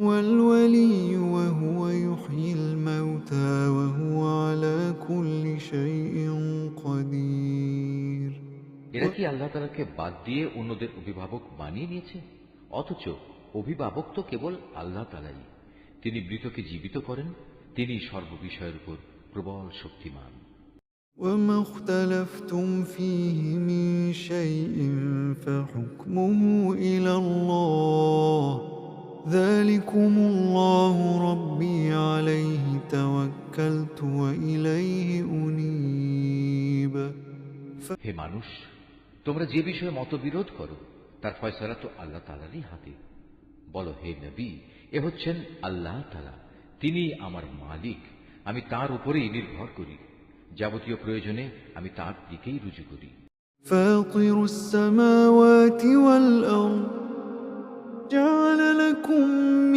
والولي وهو يحيي الموتى وهو على كل شيء قدير এরা কি আল্লাহ তালাকে বাদ দিয়ে অন্যদের অভিভাবক বানিয়ে নিয়েছে অথচ অভিভাবক তো কেবল আল্লাহ তালাই তিনি মৃতকে জীবিত করেন তিনি সর্ববিষয়ের উপর প্রবল শক্তিমান وما اختلفتم فيه من شيء فحكمه إلى الله ذلكم الله ربي عليه توكلت وإليه أنيب হে মানুষ তোমরা যে বিষয়ে মতবিরোধ করো তার ফয়সলা তো আল্লাহ তালারই হাতে বলো হে নবী এ হচ্ছেন আল্লাহ তালা তিনি আমার মালিক আমি তার উপরেই নির্ভর করি যাবতীয় প্রয়োজনে আমি তার দিকেই রুজু করি فاطر السماوات والأرض جعل لكم